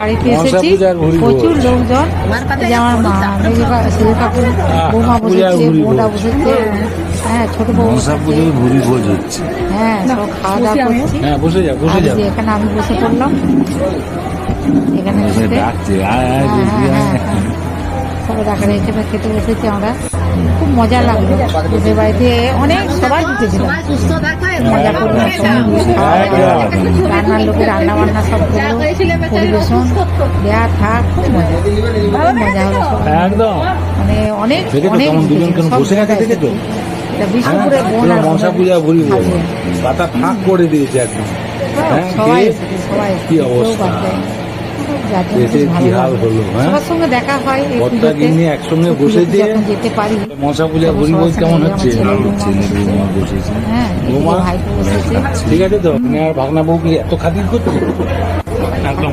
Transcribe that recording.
বাড়িতে এসেছি। প্রচুর লোকজন। আমার মা মেজো কা- সেজো কাকু বৌমা বসেছে ভুরি বসেছে। হ্যাঁ ছোট বউ হ্যাঁ সব খাওয়া দাওয়া করছি। হ্যাঁ বসে যা আর বসে যা যে এখানে আমি বসে পড়লাম। এখানে বসে বসে ডাকছে আয় আয় হ্যাঁ, হ্যাঁ, হ্যাঁ। সবাই ডাকারে এখানে খেতে বসেছি আমরা। খুব মজা লাগল। বাড়িতে অনেক সবাই ঢুকেছিলাম মজা করলাম। দাওয়া। রান্নার লোকে রান্না বান্না সব করল পরিবেশন দেয়া থাক খুব মজা খুব মজা হলো একদম মানে অনেক অনেক বসে। বিষ্ণুপুরে বোন বোনের পূজা ভুরি। পাতা ফাঁক করে দিয়েছে একদম হ্যাঁ, সবাই কি অবস্থা? হ্যাঁ? সবার সঙ্গে দেখা হয় একসঙ্গে বসে দিয়ে যেতে পারি। মনসা পূজা কেমন হচ্ছে? হ্যাঁ ঠিক আছে তো আপনি আর ভাগনা বউ কি এত খাতির করছে? একদম।